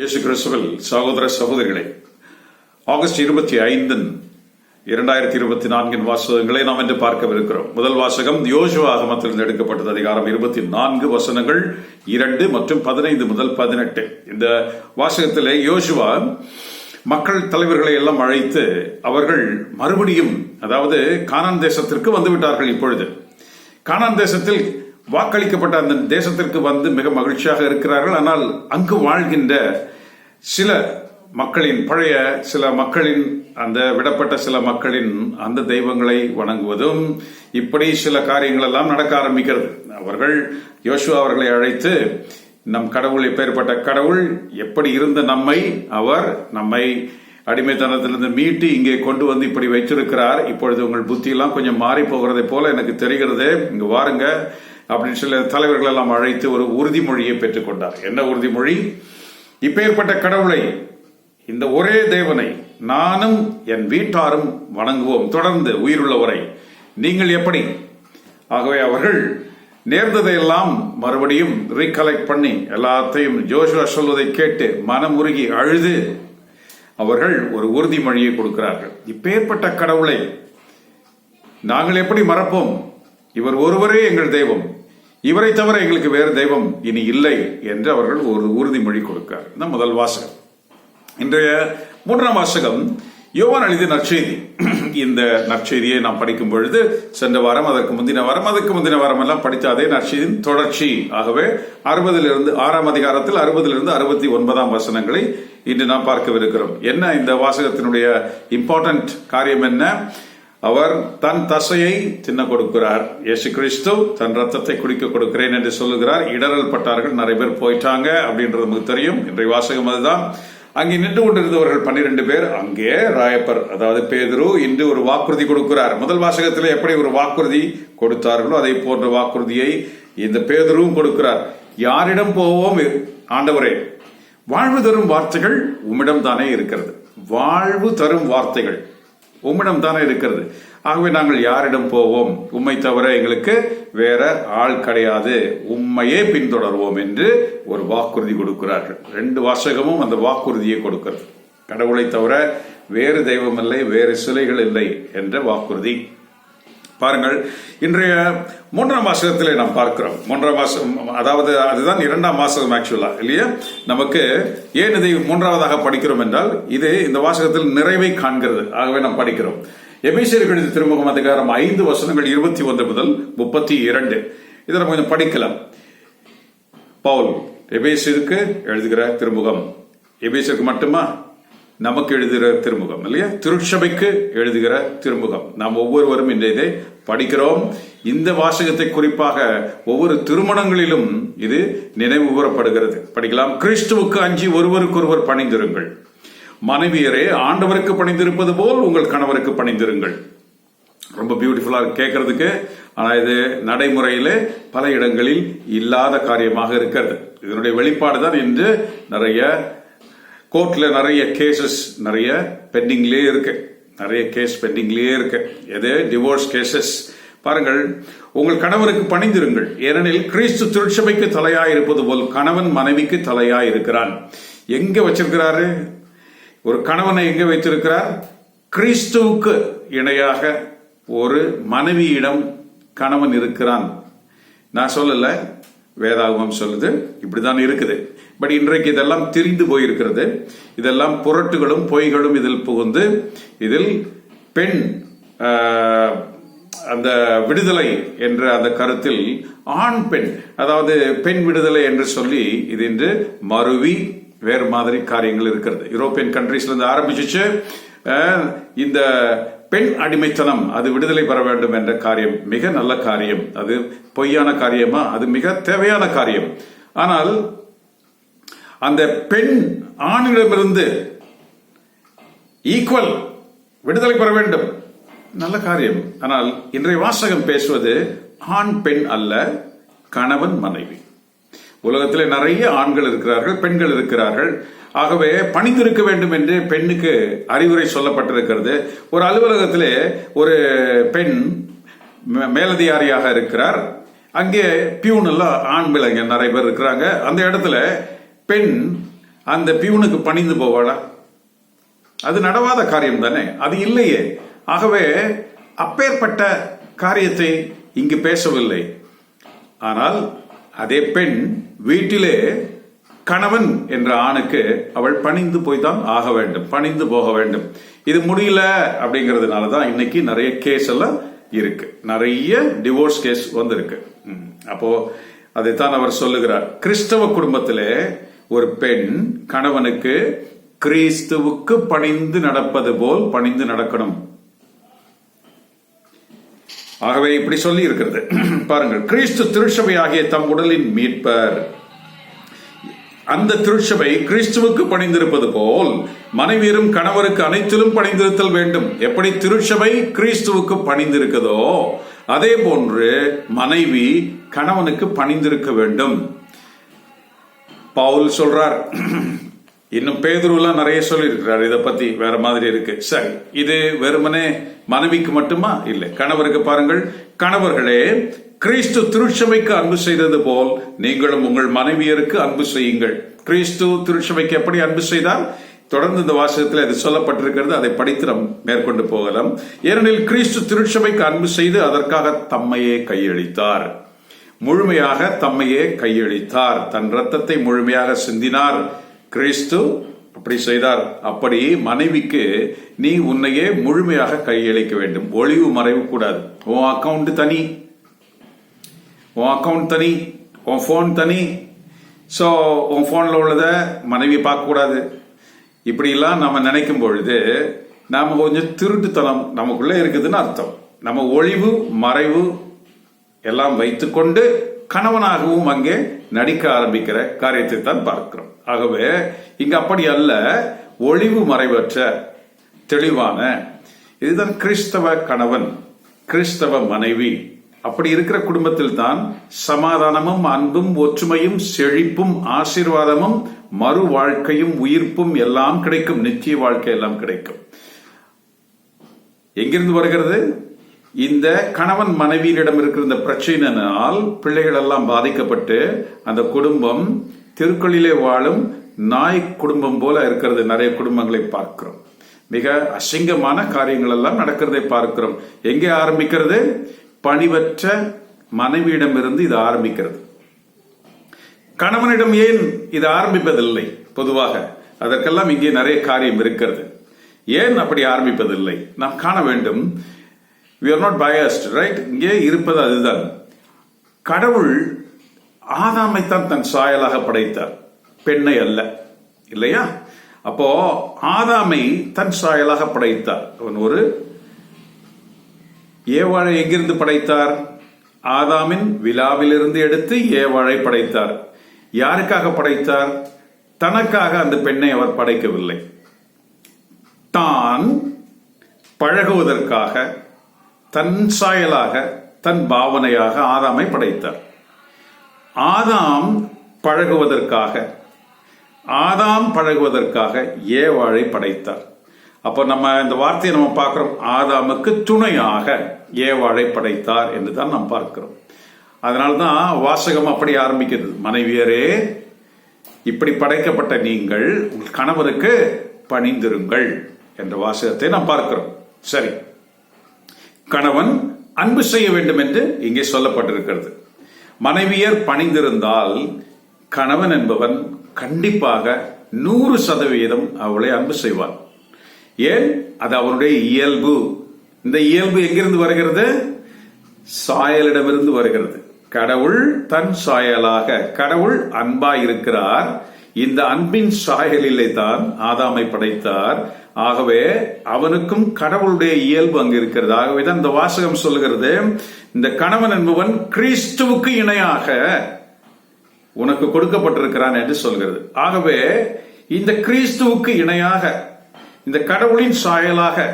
இயேசு கிறிஸ்துவில் சகோதர சகோதரிகளே ஆகஸ்ட் இருபத்தி ஐந்தின் இரண்டாயிரத்தி இருபத்தி நான்கின் வாசகங்களை நாம் இன்று பார்க்கவிருக்கிறோம். முதல் வாசகம் யோசுவ ஆகமத்திலிருந்து எடுக்கப்பட்டது. அதிகாரம் இருபத்தி நான்கு வசனங்கள் இரண்டு மற்றும் பதினைந்து முதல் பதினெட்டு. இந்த வாசகத்திலே யோசுவா மக்கள் தலைவர்களை எல்லாம் அழைத்து அவர்கள் மறுபடியும் அதாவது கானான் தேசத்திற்கு வந்து விட்டார்கள் இப்பொழுது. கானான் தேசத்தில் வாக்களிக்கப்பட்ட அந்த தேசத்திற்கு வந்து மிக மகிழ்ச்சியாக இருக்கிறார்கள். ஆனால் அங்கு வாழ்கின்ற சில மக்களின் பழைய சில மக்களின் அந்த விடப்பட்ட சில மக்களின் அந்த தெய்வங்களை வணங்குவதும் இப்படி சில காரியங்கள் எல்லாம் நடக்க ஆரம்பிக்கிறது. அவர்கள் யோசுவா அவர்களை அழைத்து நம் கடவுள் எப்பேற்பட்ட கடவுள் எப்படி இருந்த நம்மை அவர் நம்மை அடிமைத்தனத்திலிருந்து மீட்டு இங்கே கொண்டு வந்து இப்படி வைத்திருக்கிறார். இப்பொழுது உங்கள் புத்தியெல்லாம் கொஞ்சம் மாறி போகிறதை போல எனக்கு தெரிகிறது. இங்க வாருங்க. அப்படின்னு சில தலைவர்கள் எல்லாம் அழைத்து ஒரு உறுதிமொழியை பெற்றுக்கொண்டார் என்ன உறுதிமொழி? இப்பேற்பட்ட கடவுளை இந்த ஒரே தேவனை நானும் என் வீட்டாரும் வணங்குவோம். தொடர்ந்து உயிருள்ளவரை நீங்கள் எப்படி? ஆகவே அவர்கள் நேர்ந்ததையெல்லாம் மறுபடியும் ரீகலெக்ட் பண்ணி எல்லாத்தையும் ஜோஷுவா சொல்வதை கேட்டு மனம் உருகி அழுது அவர்கள் ஒரு உறுதிமொழியை கொடுக்கிறார்கள். இப்பேற்பட்ட கடவுளை நாங்கள் எப்படி மறப்போம்? இவர் ஒருவரே எங்கள் தெய்வம். இவரை தவிர எங்களுக்கு வேறு தெய்வம் இனி இல்லை என்று அவர்கள் ஒரு உறுதிமொழி கொடுக்கிறார். இந்த முதல் வாசகம். இன்றைய மூன்றாம் வாசகம் யோவான் எழுதிய நற்செய்தி. இந்த நற்செய்தியை நாம் படிக்கும் பொழுது சென்ற வாரம் அதற்கு முந்தின வாரம் அதற்கு முந்தின வாரம் எல்லாம் படித்த அதே நற்செய்தியின் தொடர்ச்சி. ஆகவே அறுபதிலிருந்து ஆறாம் அதிகாரத்தில் அறுபதிலிருந்து அறுபத்தி ஒன்பதாம் வசனங்களை இன்று நாம் பார்க்கவிருக்கிறோம். என்ன இந்த வாசகத்தினுடைய இம்பார்ட்டன்ட் காரியம் என்ன? அவர் தன் தசையை தின்ன கொடுக்கிறார் இயேசு கிறிஸ்து தன் ரத்தத்தை குடிக்க கொடுக்கிறேன் என்று சொல்லுகிறார். இடரல் பட்டார்கள் நிறைய பேர் போயிட்டாங்க அப்படின்றது நமக்கு தெரியும். இன்றைய வாசகம் அதுதான். அங்கே நின்று கொண்டிருந்தவர்கள் பன்னிரெண்டு பேர் அங்கே ராயப்பர் அதாவது பேதுரு இன்று ஒரு வாக்குறுதி கொடுக்கிறார். முதல் வாசகத்தில் எப்படி ஒரு வாக்குறுதி கொடுத்தார்களோ அதை போன்ற வாக்குறுதியை இந்த பேதுருவும் கொடுக்கிறார். யாரிடம் போவோம்? ஆண்டவரே வாழ்வு தரும் வார்த்தைகள் உம்மிடம் தானே இருக்கிறது. வாழ்வு தரும் வார்த்தைகள். உம்மிடம் தானே இருக்கிறது. ஆகவே நாங்கள் யாரிடம் போவோம்? உம்மை தவிர எங்களுக்கு வேற ஆள் கிடையாது. உண்மையே பின்தொடர்வோம் என்று ஒரு வாக்குறுதி கொடுக்கிறார்கள். ரெண்டு வாசகமும் அந்த வாக்குறுதியை கொடுக்கிறது. கடவுளை தவிர வேறு தெய்வம் இல்லை வேறு சிலைகள் இல்லை என்ற வாக்குறுதி. பாருங்கள் இன்றைய மூன்றாம் வாசகத்திலே நாம் பார்க்கிறோம். மூன்றாம் மாசம் அதாவது அதுதான் இரண்டாம் மாசம் ஆக்சுவலா இல்லையா? நமக்கு ஏன் இதை மூன்றாவதாக படிக்கிறோம் என்றால் இது இந்த வாசகத்தில் நிறைவை காண்கிறது. ஆகவே நாம் படிக்கிறோம். எபேசியர்கள் எழுதி திருமுகம் அதிகாரம் ஐந்து வசனங்கள் இருபத்தி ஒன்று முதல் முப்பத்தி இரண்டு. இதை நம்ம கொஞ்சம் படிக்கலாம். பவுல் எபேசியருக்கு எழுதுகிற திருமுகம். எபேசியருக்கு மட்டுமா? நமக்கு எழுதுகிற திருமுகம் இல்லையா? திருச்சபைக்கு எழுதுகிற திருமுகம். நாம் ஒவ்வொருவரும் இந்த இதை படிக்கிறோம். இந்த வாசகத்தை குறிப்பாக ஒவ்வொரு திருமணங்களிலும் இது நினைவு கூறப்படுகிறது. படிக்கலாம். கிறிஸ்துவுக்கு அஞ்சி ஒருவருக்கொருவர் பணிந்திருங்கள். மனைவியரே ஆண்டவருக்கு பணிந்திருப்பது போல் உங்கள் கணவருக்கு பணிந்திருங்கள். ரொம்ப பியூட்டிஃபுல்லாக கேட்கறதுக்கு ஆனால் இது நடைமுறையில் பல இடங்களில் இல்லாத காரியமாக இருக்கிறது. இதனுடைய வெளிப்பாடு தான் இன்று நிறைய கோர்ட்டில் நிறைய கேசஸ் நிறைய பெண்டிங்லேயே இருக்குது நிறைய கேஸ் பெண்டிங்லேயே இருக்கு. எது? டிவோர்ஸ் கேசஸ் பாருங்கள் உங்கள் கணவருக்கு பணிந்திருங்கள். ஏனெனில் கிறிஸ்து திருச்சபைக்கு தலையா இருப்பது போல் கணவன் மனைவிக்கு தலையா இருக்கிறான் எங்க வச்சிருக்கிறாரு? ஒரு கணவனை எங்க வைத்திருக்கிறார்? கிறிஸ்துவுக்கு இணையாக ஒரு மனைவியிடம் கணவன் இருக்கிறான். நான் சொல்லல. வேதாகமம் சொல்லுது. இப்படிதான் இருக்குது. பட் இன்றைக்கு இதெல்லாம் திரிந்து போயிருக்கிறது. இதெல்லாம் புரட்டுகளும் பொய்களும் இதில் புகுந்து இதில் பெண் அந்த விடுதலை என்ற அந்த கருத்தில் ஆண் பெண் அதாவது பெண் விடுதலை என்று சொல்லி இது இன்று மருவி வேறு மாதிரி காரியங்கள் இருக்கிறது. யூரோப்பியன் கண்ட்ரீஸ்ல இருந்து ஆரம்பிச்சிச்சு. இந்த பெண் அடிமைத்தனம் அது விடுதலை பெற வேண்டும் என்ற காரியம் மிக நல்ல காரியம். அது பொய்யான காரியமா? அது மிக தேவையான காரியம். ஆனால் அந்த பெண் ஆணிடமிருந்து ஈக்குவல் விடுதலை பெற வேண்டும். நல்ல காரியம். ஆனால் இன்றைய வாசகம் பேசுவது ஆண் பெண் அல்ல கணவன் மனைவி. உலகத்தில் நிறைய ஆண்கள் இருக்கிறார்கள் பெண்கள் இருக்கிறார்கள். ஆகவே பணிந்திருக்க வேண்டும் என்று பெண்ணுக்கு அறிவுரை சொல்லப்பட்டிருக்கிறது. ஒரு அலுவலகத்திலே ஒரு பெண் மேலதிகாரியாக இருக்கிறார். அங்கே பியூன் எல்லாம் ஆண் பிள்ளைங்க நிறைய பேர் இருக்கிறாங்க. அந்த இடத்துல பெண் அந்த பியூனுக்கு பணிந்து போவாளா? அது நடவாத காரியம் தானே. அது இல்லையே. ஆகவே அப்பேற்பட்ட காரியத்தை இங்கு பேசவில்லை. ஆனால் அதே பெண் வீட்டிலே கணவன் என்ற ஆணுக்கு அவள் பணிந்து போய் தான் ஆக வேண்டும் பணிந்து போக வேண்டும். இது முடியல அப்படிங்கிறதுனால தான் இன்னைக்கு நிறைய கேஸ் எல்லாம் இருக்கு. நிறைய டிவோர்ஸ் கேஸ் வந்திருக்கு. அப்போ அதைத்தான் அவர் சொல்லுகிறார். கிறிஸ்தவ குடும்பத்திலே ஒரு பெண் கணவனுக்கு கிறிஸ்துவுக்கு பணிந்து நடப்பது போல் பணிந்து நடக்கணும். ஆகவே இப்படி சொல்லி இருக்கிறது பாருங்கள் கிறிஸ்து திருச்சபை ஆகிய தம் உடலின் மீட்பர். அந்த திருச்சபை கிறிஸ்துவுக்கு பணிந்திருப்பது போல் மனைவியரும் கணவருக்கு அனைத்திலும் பணிந்திருத்தல் வேண்டும். எப்படி திருச்சபை கிறிஸ்துவுக்கு பணிந்திருக்குதோ அதே போன்று மனைவி கணவனுக்கு பணிந்திருக்க வேண்டும். பவுல் சொல்றார் இன்னும் பேதுருலாம் நிறைய சொல்லியிருக்கிறார். இதை பத்தி வேற மாதிரி இருக்கு. சரி இது வெறுமனே மனைவிக்கு மட்டுமா? இல்லை. கணவருக்கு பாருங்கள். கணவர்களே கிறிஸ்து திருச்சபைக்கு அன்பு செய்தது போல் நீங்களும் உங்கள் மனைவியருக்கு அன்பு செய்யுங்கள். கிறிஸ்து திருச்சபைக்கு எப்படி அன்பு செய்தால் தொடர்ந்து இந்த வாசகத்தில் அது சொல்லப்பட்டிருக்கிறது. அதை படித்து நாம் மேற்கொண்டு போகலாம். ஏனெனில் கிறிஸ்து திருச்சபைக்கு அன்பு செய்து அதற்காக தம்மையே கையளித்தார். முழுமையாக தம்மையே கையளித்தார். தன் ரத்தத்தை முழுமையாக சிந்தினார். கிறிஸ்து அப்படி செய்தார். அப்படி மனைவிக்கு நீ உன்னையே முழுமையாக கையளிக்க வேண்டும். ஒளிவு மறைவு கூடாது. உன் அக்கவுண்ட் தனி. உன் அக்கவுண்ட் தனி. உன் ஃபோன் தனி. ஸோ உன் ஃபோனில் உள்ளதை மனைவி பார்க்கக்கூடாது இப்படிலாம் நம்ம நினைக்கும் பொழுது நாம் கொஞ்சம் திருட்டுத்தனம் நமக்குள்ளே இருக்குதுன்னு அர்த்தம். நம்ம ஒளிவு மறைவு எல்லாம் வைத்துக்கொண்டு கணவனாகவும் அங்கே நடிக்க ஆரம்பிக்கிற காரியத்தை தான் பார்க்கிறோம். ஆகவே இங்க அப்படி அல்ல ஒளிவு மறைவற்ற தெளிவான இதுதான் கிறிஸ்தவ கணவன் கிறிஸ்தவ மனைவி. அப்படி இருக்கிற குடும்பத்தில் தான் சமாதானமும் அன்பும் ஒற்றுமையும் செழிப்பும் ஆசீர்வாதமும் மறு வாழ்க்கையும் உயிர்ப்பும் எல்லாம் கிடைக்கும் நிச்சய வாழ்க்கை எல்லாம் கிடைக்கும். எங்கிருந்து வருகிறது? இந்த கணவன் மனைவியிடம் இருக்கிற இந்த பிரச்சனையினால் பிள்ளைகள் எல்லாம் பாதிக்கப்பட்டு அந்த குடும்பம் தெருக்களிலே வாழும் நாய் குடும்பம் போல இருக்கிறது. நிறைய குடும்பங்களை பார்க்கிறோம். மிக அசிங்கமான காரியங்கள் எல்லாம் நடக்கிறதை பார்க்கிறோம். எங்கே ஆரம்பிக்கிறது? பணிவற்ற மனைவியிடமிருந்து இது ஆரம்பிக்கிறது. கணவனிடம் ஏன் இது ஆரம்பிப்பதில்லை? பொதுவாக அதற்கெல்லாம் இங்கே நிறைய காரியம் இருக்கிறது. ஏன் அப்படி ஆரம்பிப்பதில்லை? நாம் காண வேண்டும் we are not biased right இங்கே இருப்பது அதுதான். கடவுள் ஆதாமைத்தான் தன் சாயலாக படைத்தார். பெண்ணை அல்ல இல்லையா? அப்போ ஆதாமை தன் சாயலாக படைத்தார். அவன் ஒரு ஏவாழை எங்கிருந்து படைத்தார்? ஆதாமின் விழாவிலிருந்து எடுத்து ஏவாழை படைத்தார். யாருக்காக படைத்தார்? தனக்காக அந்த பெண்ணை அவர் படைக்கவில்லை. தான் பழகுவதற்காக தன் சாயலாக தன் பாவனையாக ஆதாமை படைத்தார். ஆதாம் பழகுவதற்காக ஆதாம் பழகுவதற்காக ஏவாளை படைத்தார். அப்போ நம்ம இந்த வார்த்தையை நம்ம பார்க்குறோம். ஆதாமுக்கு துணையாக ஏவாளை படைத்தார் என்று தான் நாம் பார்க்கிறோம். அதனால்தான் வாசகம் அப்படி ஆரம்பிக்கிறது. மனைவியரே இப்படி படைக்கப்பட்ட நீங்கள் உங்கள் கணவருக்கு பணிந்திருங்கள் என்ற வாசகத்தை நாம் பார்க்கிறோம். சரி. கணவன் அன்பு செய்ய வேண்டும் என்று இங்கே சொல்லப்பட்டிருக்கிறது. மனைவியர் பணிந்திருந்தால் கணவன் என்பவன் கண்டிப்பாக நூறு சதவீதம் அவளை அன்பு செய்வான். ஏன்? அது அவனுடைய இயல்பு. இந்த இயல்பு எங்கிருந்து வருகிறது? சாயலிடமிருந்து வருகிறது. கடவுள் தன் சாயலாக கடவுள் அன்பாய் இருக்கிறார் இந்த அன்பின் சாயலிலே தான் ஆதாமை படைத்தார். ஆகவே அவனுக்கும் கடவுளுடைய இயல்பு அங்கு இருக்கிறது. ஆகவே தான் இந்த வாசகம் சொல்லுகிறது இந்த கணவன் என்பவன் கிறிஸ்துவுக்கு இணையாக உனக்கு கொடுக்கப்பட்டிருக்கிறான் என்று சொல்கிறது. ஆகவே இந்த கிறிஸ்துவுக்கு இணையாக இந்த கடவுளின் சாயலாக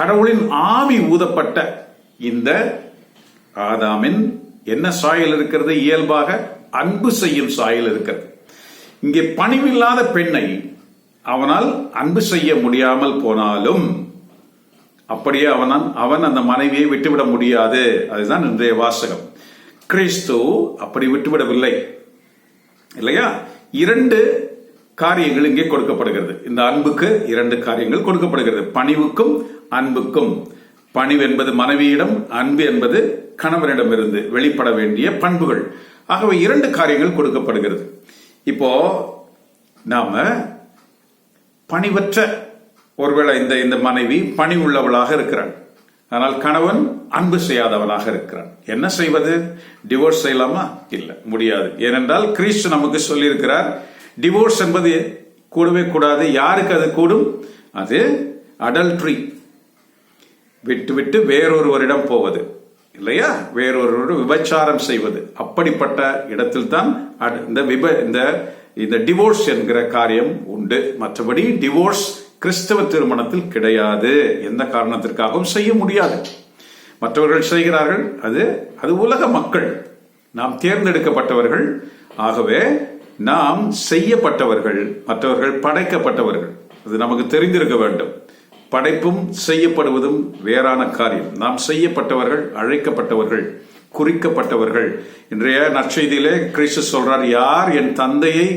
கடவுளின் ஆவி ஊதப்பட்ட இந்த ஆதாமின் என்ன சாயல் இருக்கிறது? இயல்பாக அன்பு செய்யும் சாயல் இருக்கிறது. இங்கே பணிவில்லாத பெண்ணை அவனால் அன்பு செய்ய முடியாமல் போனாலும் அப்படியே அவனால் அவன் அந்த மனைவியை விட்டுவிட முடியாது. அதுதான் இன்றைய வாசகம். கிறிஸ்து அப்படி விட்டுவிடவில்லை. இல்லையா? இரண்டு காரியங்கள் இங்கே கொடுக்கப்படுகிறது. இந்த அன்புக்கு இரண்டு காரியங்கள் கொடுக்கப்படுகிறது. பணிவுக்கும் அன்புக்கும். பணிவு என்பது மனைவியிடம் அன்பு என்பது கணவனிடமிருந்து வெளிப்பட வேண்டிய பண்புகள். ஆகவே இரண்டு காரியங்கள் கொடுக்கப்படுகிறது. இப்போ நாம பணிவற்ற ஒருவேளை இந்த இந்த மனைவி பணி உள்ளவளாக இருக்கிறாள். ஆனால் கணவன் அன்பு செய்யாதவனாக இருக்கிறான். என்ன செய்வது? டிவோர்ஸ் செய்யலாமா? இல்ல முடியாது. ஏனென்றால் கிறிஸ்து நமக்கு சொல்லியிருக்கிறார் டிவோர்ஸ் என்பது கூடவே கூடாது. யாருக்கு அது கூடும்? அது அடல்ட்ரி விட்டு விட்டு வேறொருவரிடம் போவது. இல்லையா? வேறொருவரோடு விபச்சாரம் செய்வது. அப்படிப்பட்ட இடத்தில் தான் அட- இந்த விப இந்த இந்த டிவோர்ஸ் என்கிற காரியம் உண்டு. மற்றபடி டிவோர்ஸ் கிறிஸ்தவ திருமணத்தில் கிடையாது. எந்த காரணத்திற்காகவும் செய்ய முடியாது. மற்றவர்கள் செய்கிறார்கள்? அது அது உலக மக்கள். நாம் தேர்ந்தெடுக்கப்பட்டவர்கள். ஆகவே நாம் செய்யப்பட்டவர்கள் மற்றவர்கள் படைக்கப்பட்டவர்கள். அது நமக்கு தெரிந்திருக்க வேண்டும். படைப்பும் செய்யப்படுவதும் வேறான காரியம். நாம் செய்யப்பட்டவர்கள் அழைக்கப்பட்டவர்கள். குறிக்கப்பட்டவர்கள். இன்றைய நற்செய்தியிலே கிறிஸ்து சொல்றார் யார் என் தந்தையை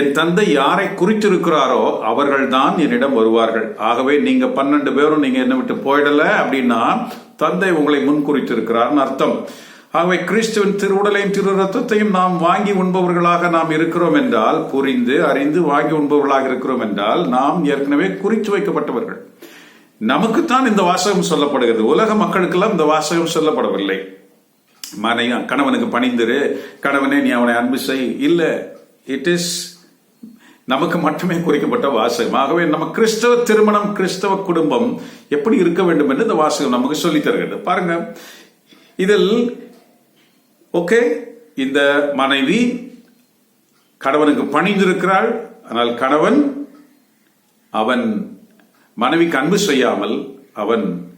என் தந்தை யாரை குறித்திருக்கிறாரோ அவர்கள் தான் என்னிடம் வருவார்கள். ஆகவே நீங்க பன்னெண்டு பேரும் நீங்க என்ன விட்டு போயிடல அப்படின்னா தந்தை உங்களை முன் குறித்திருக்கிறார்னு அர்த்தம். ஆகவே கிறிஸ்துவின் திருவுடலையும் திரு ரத்தத்தையும் நாம் வாங்கி உண்பவர்களாக நாம் இருக்கிறோம் என்றால் புரிந்து அறிந்து வாங்கி உண்பவர்களாக இருக்கிறோம் என்றால் நாம் ஏற்கனவே குறித்து வைக்கப்பட்டவர்கள். நமக்குத்தான் இந்த வாசகம் சொல்லப்படுகிறது. உலக மக்களுக்கெல்லாம் இந்த வாசகம் சொல்லப்படவில்லை. மனைவி கணவனுக்கு பணிந்துரு கணவனே நீ அவனை அன்பு செய். இல்ல இட் இஸ் நமக்கு மட்டுமே குறிக்கப்பட்ட வாசகம். ஆகவே நம்ம கிறிஸ்தவ திருமணம் கிறிஸ்தவ குடும்பம் எப்படி இருக்க வேண்டும் என்று இந்த வாசகம் நமக்கு சொல்லித் தருகிறது. பாருங்க. இதில் ஓகே இந்த மனைவி கணவனுக்கு பணிந்திருக்கிறாள். ஆனால் கணவன் அவன் மனைவிக்கு அன்பு செய்யாமல் அவன்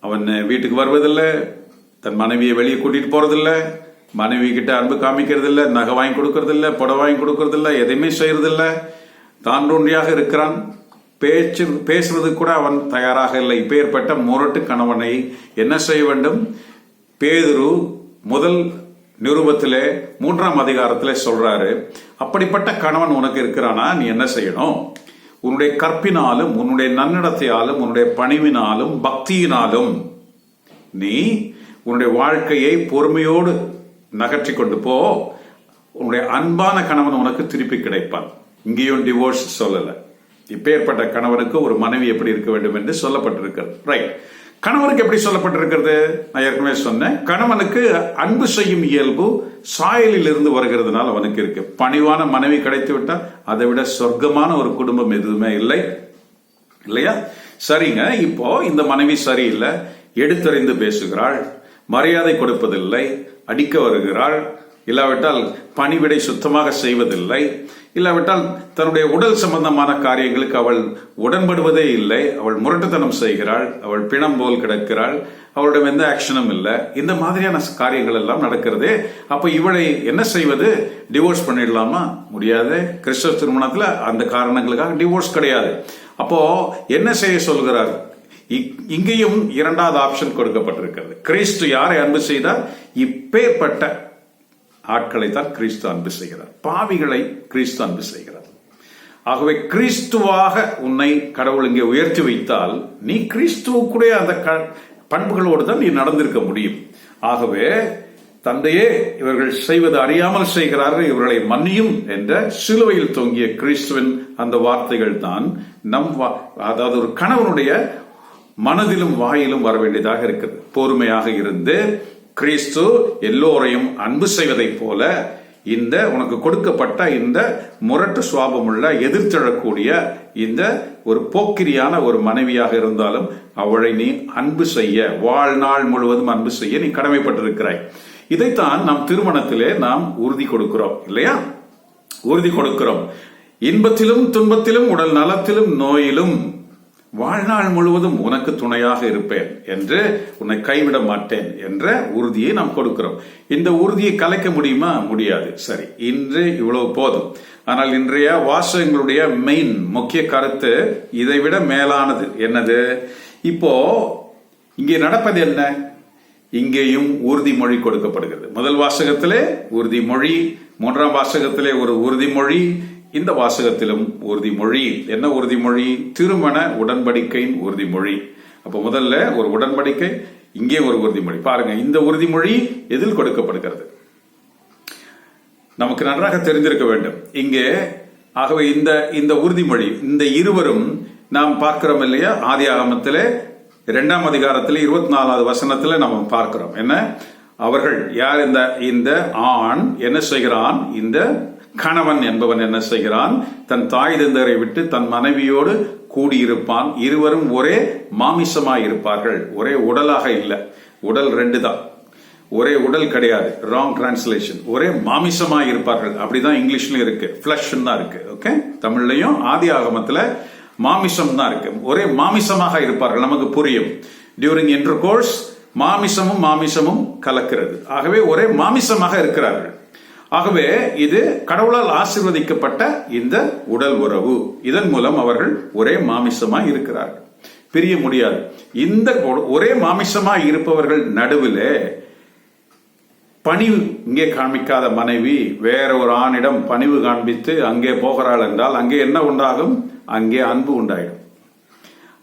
அவன் வீட்டுக்கு வருவதில்லை. தன் மனைவியை வெளியே கூட்டிட்டு போறதில்ல. மனைவி கிட்ட அன்பு காமிக்கிறதில்ல நகை வாங்கி கொடுக்கறதில்ல புடவை வாங்கி கொடுக்கறதில்ல எதையுமே செய்யறதில்ல. தான்றொன்றியாக இருக்கிறான். பேச்சு பேசுறது கூட அவன் தயாராக இல்லை. இப்பேற்பட்ட முரட்டு கணவனை என்ன செய்ய வேண்டும்? பேதுரு முதல் நிருபத்திலே மூன்றாம் அதிகாரத்தில் சொல்றாரு அப்படிப்பட்ட கணவன் உனக்கு இருக்கிறானா? நீ என்ன செய்யணும்? உன்னுடைய கற்பினாலும் உன்னுடைய நன்னடத்தையாலும் உன்னுடைய பணிவினாலும் பக்தியினாலும் நீ உன்னுடைய வாழ்க்கையை பொறுமையோடு நகர்த்தி கொண்டு போ. உன்னுடைய அன்பான கணவன் உனக்கு திருப்பி கிடைப்பான். இங்கேயும் டிவோர்ஸ் சொல்லல. இப்பேற்பட்ட கணவனுக்கு ஒரு மனைவி எப்படி இருக்க வேண்டும் என்று சொல்லப்பட்டிருக்கிறது. ரைட் கணவனுக்கு எப்படி சொல்லப்பட்டிருக்கிறது? நான் ஏற்கனவே சொன்னேன். கணவனுக்கு அன்பு செய்யும் இயல்பு சாயலில் இருந்து வருகிறதுனால அவனுக்கு இருக்கு. பணிவான மனைவி கிடைத்து விட்டால் அதை விட சொர்க்கமான ஒரு குடும்பம் எதுவுமே இல்லை. இல்லையா? சரிங்க. இப்போ இந்த மனைவி சரியில்லை. எடுத்தறிந்து பேசுகிறாள். மரியாதை கொடுப்பதில்லை அடிக்க வருகிறாள். இல்லாவிட்டால் பணிவிடை சுத்தமாக செய்வதில்லை. இல்லாவிட்டால் தன்னுடைய உடல் சம்பந்தமான காரியங்களுக்கு அவள் உடன்படுவதே இல்லை. அவள் முரட்டுத்தனம் செய்கிறாள். அவள் பிணம் போல் கிடக்கிறாள். அவளிடம் எந்த ஆக்ஷனும் இல்லை. இந்த மாதிரியான காரியங்கள் எல்லாம் நடக்கிறதே. அப்போ இவளை என்ன செய்வது? டிவோர்ஸ் பண்ணிடலாமா? முடியாது. கிறிஸ்தவ திருமணத்தில் அந்த காரணங்களுக்காக டிவோர்ஸ் கிடையாது. அப்போ என்ன செய்ய சொல்கிறார்? இங்கேயும் இரண்டாவது ஆப்ஷன் கொடுக்கப்பட்டிருக்கிறது. கிறிஸ்து யாரை அன்பு செய்தார்? இப்பேற்பட்ட ஆட்களை தான் கிறிஸ்து அன்பு செய்கிறார். பாவிகளை கிறிஸ்து அன்பு செய்கிறார். ஆகவே கிறிஸ்துவாக உன்னை கடவுள் இங்கே உயர்த்தி வைத்தால் நீ கிறிஸ்துவுக்குடைய அந்த பண்புகளோடு தான் நீ நடந்திருக்க முடியும். ஆகவே தந்தையே இவர்கள் செய்வது அறியாமல் செய்கிறார்கள் இவர்களை மன்னியும் என்ற சிலுவையில் தொங்கிய கிறிஸ்துவின் அந்த வார்த்தைகள் தான் நம் வா- அதாவது ஒரு கணவனுடைய மனதிலும் வாயிலும் வர வேண்டியதாக இருக்குது. பொறுமையாக இருந்து கிறிஸ்து எல்லோரையும் அன்பு செய்வதைப் போல இந்த உனக்கு கொடுக்கப்பட்ட இந்த முரட்டு சுவாபமுள்ள எதிர்த்தெழக்கூடிய இந்த ஒரு போக்கிரியான ஒரு மனைவியாக இருந்தாலும் அவளை நீ அன்பு செய்ய வாழ்நாள் முழுவதும் அன்பு செய்ய நீ கடமைப்பட்டிருக்கிறாய். இதைத்தான் நாம் திருமணத்திலே நாம் உறுதி கொடுக்கிறோம் இல்லையா? உறுதி கொடுக்கிறோம். இன்பத்திலும் துன்பத்திலும் உடல் நலத்திலும் நோயிலும் வாழ்நாள் முழுவதும் உனக்கு துணையாக இருப்பேன் என்று உன்னை கைவிட மாட்டேன் என்ற உறுதியை நாம் கொடுக்கிறோம். இந்த உறுதியை கலைக்க முடியுமா? முடியாது. சரி இன்று இவ்வளவு போதும். ஆனால் இன்றைய வாசகங்களுடைய மெயின் முக்கிய கருத்து இதை விட மேலானது. என்னது? இப்போ இங்கே நடப்பது என்ன? இங்கேயும் உறுதிமொழி கொடுக்கப்படுகிறது. முதல் வாசகத்திலே உறுதிமொழி மூன்றாம் வாசகத்திலே ஒரு உறுதிமொழி இந்த வாசகத்திலும் உறுதிமொழி. என்ன உறுதிமொழி? திருமண உடன்படிக்கையின் உறுதிமொழி. அப்ப முதல்ல ஒரு உடன்படிக்கை இங்கே ஒரு உறுதிமொழி. பாருங்க இந்த உறுதிமொழி எதில் கொடுக்கப்படுகிறது? நமக்கு நன்றாக தெரிந்திருக்க வேண்டும். இங்கே ஆகவே இந்த இந்த உறுதிமொழி இந்த இருவரும் நாம் பார்க்கிறோம் இல்லையா? ஆதி ஆகமத்திலே இரண்டாம் அதிகாரத்தில் இருபத்தி நாலாவது வசனத்தில் நம்ம பார்க்கிறோம். என்ன? அவர்கள் யார் இந்த இந்த ஆண் என்ன செய்கிறான்? இந்த கணவன் என்பவன் என்ன செய்கிறான்? தன் தாய் தந்தரை விட்டு தன் மனைவியோடு கூடியிருப்பான். இருவரும் ஒரே மாமிசமாய் இருப்பார்கள். ஒரே உடலாக இல்லை. உடல் ரெண்டு தான் ஒரே உடல் கிடையாது. ராங் டிரான்ஸ்லேஷன் ஒரே மாமிசமா இருப்பார்கள். அப்படிதான் இங்கிலீஷ்லயும் இருக்கு. ஃபிளஷ் தான் இருக்கு. ஓகே தமிழ்லயும் ஆதி ஆகமத்துல மாமிசம் தான் இருக்கு. ஒரே மாமிசமாக இருப்பார்கள். நமக்கு புரியும். டியூரிங் இன்டர் கோர்ஸ் மாமிசமும் மாமிசமும் கலக்கிறது. ஆகவே ஒரே மாமிசமாக இருக்கிறார்கள். ஆகவே இது கடவுளால் ஆசிர்வதிக்கப்பட்ட இந்த உடல் உறவு. இதன் மூலம் அவர்கள் ஒரே மாமிசமா இருக்கிறார்கள். பிரிய முடியாது. இந்த ஒரே மாமிசமா இருப்பவர்கள் நடுவில் பணிவு இங்கே காண்பிக்காத மனைவி வேற ஒரு ஆணிடம் பணிவு காண்பித்து அங்கே போகிறாள் என்றால் அங்கே என்ன உண்டாகும்? அங்கே அன்பு உண்டாயிடும்.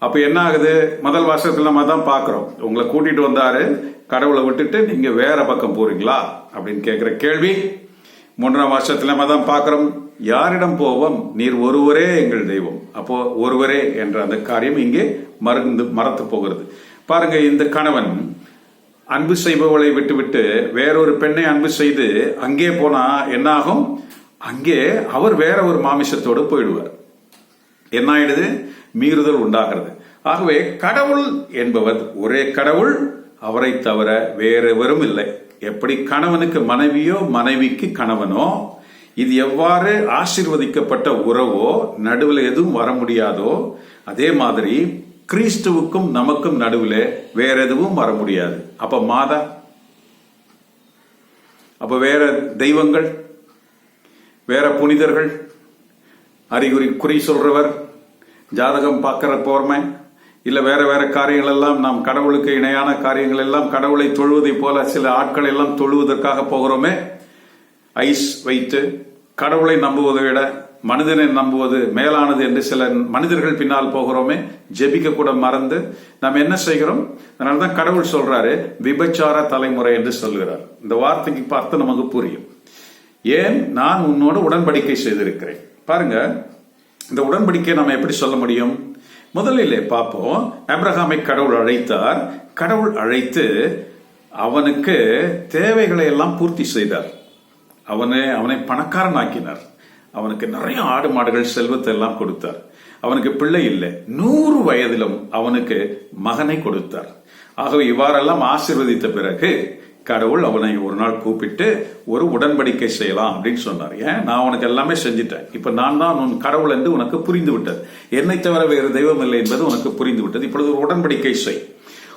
அப்ப என்ன ஆகுது? முதல் வருஷத்துல நம்ம தான் பாக்குறோம் உங்களை கூட்டிட்டு வந்தாரு கடவுளை விட்டுட்டு நீங்க வேற பக்கம் போறீங்களா? அப்படின்னு கேட்கிற கேள்வி மூன்றாம் வருஷத்துல நம்ம தான் பாக்குறோம் யாரிடம் போவோம்? நீர் ஒருவரே எங்கள் தெய்வம். அப்போ ஒருவரே என்ற அந்த காரியம் இங்கே மறந்து மறத்து போகிறது. பாருங்க இந்த கணவன் அன்பு செய்பவளை விட்டுவிட்டு வேறொரு பெண்ணை அன்பு செய்து அங்கே போனா என்னாகும்? அங்கே அவர் வேற ஒரு மாமிசத்தோடு போயிடுவார். என்ன ஆயிடுது? மீறுதல் உண்டாகிறது. ஆகவே கடவுள் என்பவர் ஒரே கடவுள் அவரை தவிர வேறெவரும் இல்லை. எப்படி கணவனுக்கு மனைவியோ மனைவிக்கு கணவனோ இது எவ்வாறு ஆசிர்வதிக்கப்பட்ட உறவோ நடுவில் எதுவும் வர முடியாதோ அதே மாதிரி கிறிஸ்துவுக்கும் நமக்கும் நடுவில் வேற எதுவும் வர முடியாது. அப்ப மாதா அப்ப வேற தெய்வங்கள் வேற புனிதர்கள் அறிகுறி குறி சொல்றவர் ஜாதகம் பார்க்கிற போர்மை இல்ல வேற வேற காரியங்கள் எல்லாம் நாம் கடவுளுக்கு இணையான காரியங்கள் எல்லாம் கடவுளை தொழுவதை போல சில ஆட்கள் எல்லாம் தொழுவதற்காக போகிறோமே. ஐஸ் வைத்து கடவுளை நம்புவதை விட மனிதனை நம்புவது மேலானது என்று சில மனிதர்கள் பின்னால் போகிறோமே. ஜெபிக்க கூட மறந்து நாம் என்ன செய்கிறோம்? அதனாலதான் கடவுள் சொல்றாரு விபச்சார தலைமுறை என்று சொல்கிறார். இந்த வார்த்தைக்கு பார்த்து நமக்கு புரியும். ஏன்? நான் உன்னோடு உடன்படிக்கை செய்திருக்கிறேன். பாருங்க இந்த உடன்படிக்கை நம்ம எப்படி சொல்ல முடியும்? முதலிலே பார்ப்போம். அப்ரஹாமை கடவுள் அழைத்தார். கடவுள் அழைத்து அவனுக்கு தேவைகளை எல்லாம் பூர்த்தி செய்தார். அவனை அவனை பணக்காரன் ஆக்கினார் அவனுக்கு நிறைய ஆடு மாடுகள் செல்வத்தை எல்லாம் கொடுத்தார். அவனுக்கு பிள்ளை இல்லை. நூறு வயதிலும் அவனுக்கு மகனை கொடுத்தார். ஆகவே இவ்வாறெல்லாம் ஆசிர்வதித்த பிறகு கடவுள் அவனை ஒரு நாள் கூப்பிட்டு ஒரு உடன்படிக்கை செய்யலாம் அப்படின்னு சொன்னார். ஏன்? நான் உனக்கு எல்லாமே செஞ்சிட்டேன். இப்ப நான் தான் உன் கடவுள் என்று உனக்கு புரிந்து விட்டது என்னை தவிர வேறு தெய்வம் இல்லை என்பது உனக்கு புரிந்து விட்டது இப்பொழுது ஒரு உடன்படிக்கை செய்.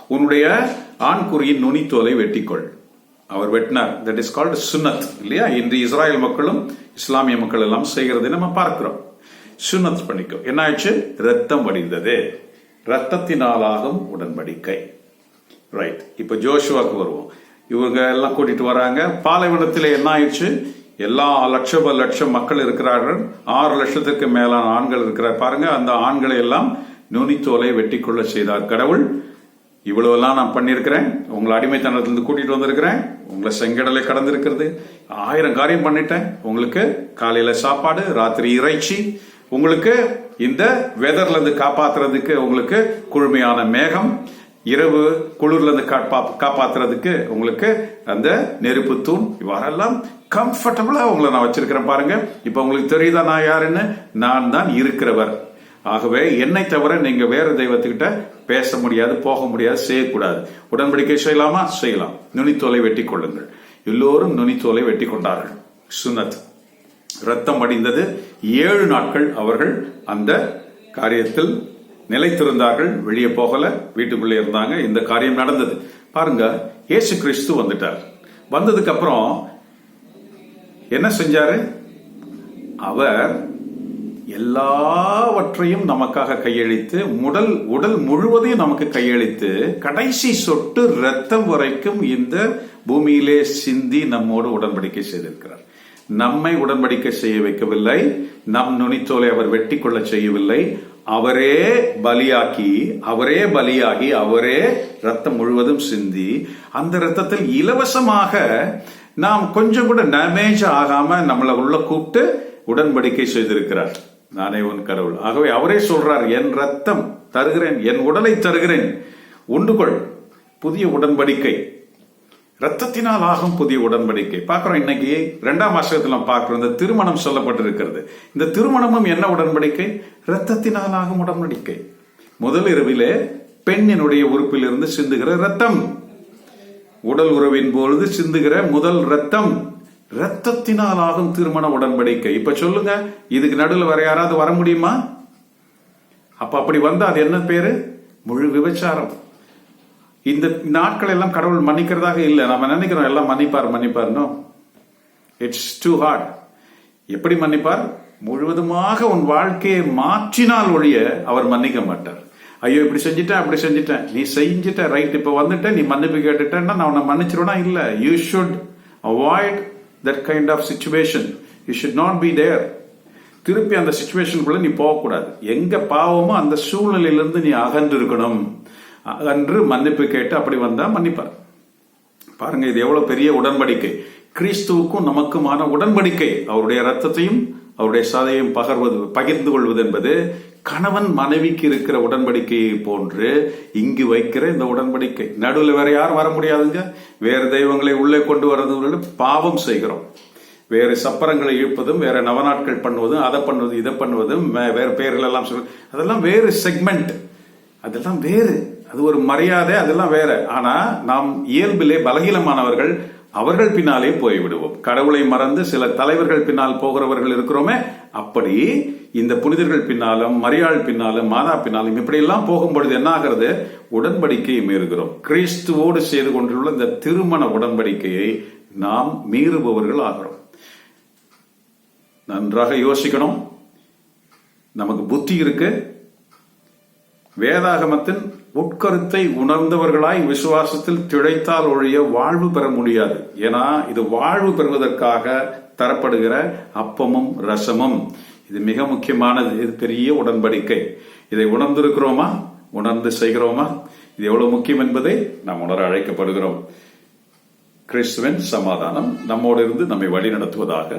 உன்னுடைய ஆண்குறியின் நுனித்தோலை வெட்டிக்கொள். அவர் வெட்டினார். தட் இஸ் கால்டு சுன்னத் இல்லையா? இன்று இஸ்ராயல் மக்களும் இஸ்லாமிய மக்கள் எல்லாம் செய்கிறதை நம்ம பார்க்கிறோம். சுன்னத் பண்ணிக்கோ. என்ன ஆயிடுச்சு ரத்தம் வடிந்தது. ரத்தத்தினாலாகும் உடன்படிக்கை. ரைட் இப்ப ஜோஷுவாக்கு வருவோம். இவங்க எல்லாம் கூட்டிட்டு வராங்க. பாலைவனத்தில் என்ன ஆயிடுச்சு? எல்லா லட்சம் லட்சம் மக்கள் இருக்கிறார்கள். ஆறு லட்சத்துக்கு மேலான ஆண்கள் இருக்கிறார். பாருங்க அந்த ஆண்களை எல்லாம் நுனித்தோலை வெட்டிக்கொள்ள செய்தார். கடவுள் இவ்வளவு எல்லாம் நான் பண்ணியிருக்கிறேன். உங்களை அடிமைத்தனத்திலிருந்து கூட்டிட்டு வந்திருக்கிறேன். உங்களை செங்கடலை கடந்திருக்கிறது. ஆயிரம் காரியம் பண்ணிட்டேன். உங்களுக்கு காலையில சாப்பாடு ராத்திரி இறைச்சி. உங்களுக்கு இந்த வெதர்ல இருந்து காப்பாத்துறதுக்கு உங்களுக்கு குழுமையான மேகம். இரவு குளிர்ல இருந்து காப்பாத்துறதுக்கு உங்களுக்கு அந்த நெருப்பு தூண் இவ்வாறெல்லாம் கம்ஃபர்டபுளா உங்களை நான் வச்சிருக்கிறேன் பாருங்க. இப்ப உங்களுக்கு தெரியுதா நான் யாருன்னு? நான் தான் இருக்கிறவர். ஆகவே என்னை தவிர நீங்க வேற தெய்வத்துக்கிட்ட பேச முடியாது போக முடியாது செய்யக்கூடாது. உடன்படிக்கை செய்யலாமா? செய்யலாம். நுனித்தோலை வெட்டி கொள்ளுங்கள். எல்லோரும் நுனித்தோலை வெட்டி கொண்டார்கள். சுனத் ரத்தம் அடிந்தது ஏழு நாட்கள் அவர்கள் அந்த காரியத்தில் நிலைத்திருந்தார்கள் வெளியே போகல வீட்டுக்குள்ளே இருந்தாங்க. இந்த காரியம் நடந்தது. பாருங்க ஏசு கிறிஸ்து வந்துட்டார். வந்ததுக்கு அப்புறம் என்ன செஞ்சாரு? அவர் எல்லாவற்றையும் நமக்காக கையளித்து உடல் உடல் முழுவதையும் நமக்கு கையளித்து கடைசி சொட்டு ரத்தம் வரைக்கும் இந்த பூமியிலே சிந்தி நம்மோடு உடன்படிக்கை செய்திருக்கிறார். நம்மை உடன்படிக்கை செய்ய வைக்கவில்லை. நம் நுனித்தோலை அவர் வெட்டி கொள்ள செய்யவில்லை. அவரே பலியாக்கி அவரே பலியாகி அவரே ரத்தம் முழுவதும் சிந்தி அந்த ரத்தத்தில் இலவசமாக நாம் கொஞ்சம் கூட டேமேஜ் ஆகாம நம்மளை உள்ள கூப்பிட்டு உடன்படிக்கை செய்திருக்கிறார். நானே உன் கடவுள். ஆகவே அவரே சொல்றார் என் ரத்தம் தருகிறேன் என் உடலை தருகிறேன். உண்டுகொள் புதிய உடன்படிக்கை. ரத்தத்தினால் ஆகும் புதிய உடன்படிக்கை. பார்க்குறோம் இன்னைக்கு ரெண்டாம் வாசகத்தில் நாம் பார்க்குறோம் இந்த திருமணம் சொல்லப்பட்டிருக்கிறது. இந்த திருமணமும் என்ன உடன்படிக்கை? ரத்தத்தினால் ஆகும் உடன்படிக்கை. முதல் இரவிலே பெண்ணினுடைய உறுப்பிலிருந்து சிந்துகிற ரத்தம் உடல் உறவின் பொழுது சிந்துகிற முதல் ரத்தம் ரத்தத்தினால் ஆகும் திருமண உடன்படிக்கை. இப்ப சொல்லுங்க இதுக்கு நடுவில் வர யாராவது வர முடியுமா? அப்ப அப்படி வந்தா அது என்ன பேரு? முழு விபச்சாரம். இந்த நாட்கள் எல்லாம் கடவுள் மன்னிக்கிறதாக இல்லை. நம்ம நினைக்கிறோம் எல்லாம் மன்னிப்பார் மன்னிப்பார்னோ இட்ஸ் டூ ஹார்ட் எப்படி மன்னிப்பார்? முழுவதுமாக உன் வாழ்க்கையை மாற்றினால் ஒழிய அவர் மன்னிக்க மாட்டார். ஐயோ இப்படி செஞ்சுட்டேன் அப்படி செஞ்சுட்டேன். நீ செஞ்சுட்ட ரைட் இப்ப வந்துட்ட நீ மன்னிப்பு கேட்டுட்டேன்னா நான் உன்னை மன்னிச்சிருவனா? இல்ல. You should avoid that kind of situation you should not be there திருப்பி அந்த சுச்சுவேஷனுக்குள்ள நீ போகக்கூடாது. எங்க பாவமோ அந்த சூழ்நிலையிலிருந்து நீ அகன்று இருக்கணும் அன்று மன்னிப்பு கேட்டு அப்படி வந்தா மன்னிப்பார். பாருங்க இது எவ்வளவு பெரிய உடன்படிக்கை. கிறிஸ்துவுக்கும் நமக்குமான உடன்படிக்கை. அவருடைய ரத்தத்தையும் அவருடைய சதையும் பகர்வது பகிர்ந்து கொள்வது என்பது கணவன் மனைவிக்கு இருக்கிற உடன்படிக்கையை போன்று இங்கு வைக்கிற இந்த உடன்படிக்கை. நடுவில் வேற யாரும் வர முடியாதுங்க. வேறு தெய்வங்களை உள்ளே கொண்டு வரது பாவம் செய்கிறோம். வேறு சப்பரங்களை இழுப்பதும் வேற நவநாட்கள் பண்ணுவதும் அதை பண்ணுவது இதை பண்ணுவதும் வேறு பெயர்கள் எல்லாம் சொல்ல அதெல்லாம் வேறு செக்மெண்ட் அதெல்லாம் வேறு. அது ஒரு மரியாதை அதெல்லாம் வேற. ஆனா நாம் இயல்பிலே பலகீனமானவர்கள் அவர்கள் பின்னாலே போய்விடுவோம். கடவுளை மறந்து சில தலைவர்கள் பின்னால் போகிறவர்கள் இருக்கிறோமே அப்படி இந்த புனிதர்கள் பின்னாலும் மரியாள் பின்னாலும் மாதா பின்னாலும் இப்படி எல்லாம் போகும்பொழுது என்ன ஆகிறது உடன்படிக்கையை மீறுகிறோம். கிறிஸ்துவோடு செய்து கொண்டுள்ள இந்த திருமண உடன்படிக்கையை நாம் மீறுபவர்கள் ஆகிறோம். நன்றாக யோசிக்கணும். நமக்கு புத்தி இருக்கு. வேதாகமத்தின் உட்கருத்தை உணர்ந்தவர்களாய் விசுவாசத்தில் திழைத்தால் ஒழிய வாழ்வு பெற முடியாது. ஏன்னா இது வாழ்வு பெறுவதற்காக தரப்படுகிற அப்பமும் ரசமும். இது மிக முக்கியமானது. இது பெரிய உடன்படிக்கை. இதை உணர்ந்திருக்கிறோமா? உணர்ந்து செய்கிறோமா? இது எவ்வளவு முக்கியம் என்பதை நாம் உணர அழைக்கப்படுகிறோம். கிறிஸ்துவின் சமாதானம் நம்மோடு இருந்து நம்மை வழி நடத்துவதாக